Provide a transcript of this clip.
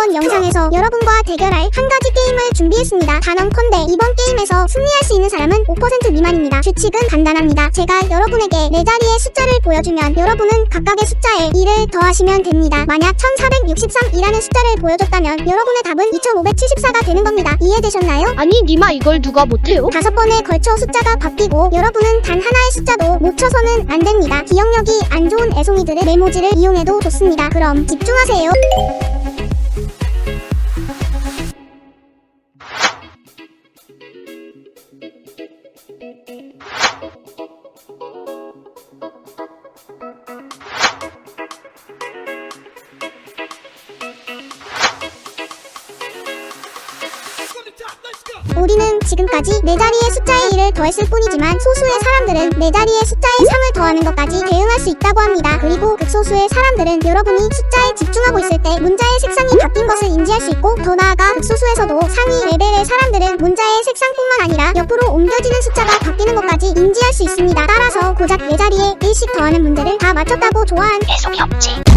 이번 영상에서 여러분과 대결할 한 가지 게임을 준비했습니다. 단언컨대 이번 게임에서 승리할 수 있는 사람은 5% 미만입니다. 규칙은 간단합니다. 제가 여러분에게 네 자리의 숫자를 보여주면 여러분은 각각의 숫자에 1을 더하시면 됩니다. 만약 1463이라는 숫자를 보여줬다면 여러분의 답은 2574가 되는 겁니다. 이해되셨나요? 아니 니마 이걸 누가 못해요? 다섯 번에 걸쳐 숫자가 바뀌고 여러분은 단 하나의 숫자도 못 쳐서는 안 됩니다. 기억력이 안 좋은 애송이들의 메모지를 이용해도 좋습니다. 그럼 집중하세요. 우리는 지금까지 네 자리의 숫자의 1을 더했을 뿐이지만 소수의 사람들은 네 자리의 숫자의 3을 더하는 것까지 대응할 수 있다고 합니다. 그리고 극소수의 사람들은 여러분이 숫자에 집중하고 있을 때 문자의 색상이 바뀐 것을 인지할 수 있고 더 나아가 극소수에서도 상위 레벨의 사람들은 문자의 색상뿐만 아니라 옆으로 옮겨지는 숫자가 바뀌는 것까지 인지할 수 있습니다. 따라서 고작 네 자리에 1씩 더하는 문제를 다 맞췄다고 좋아한 애송이 없지.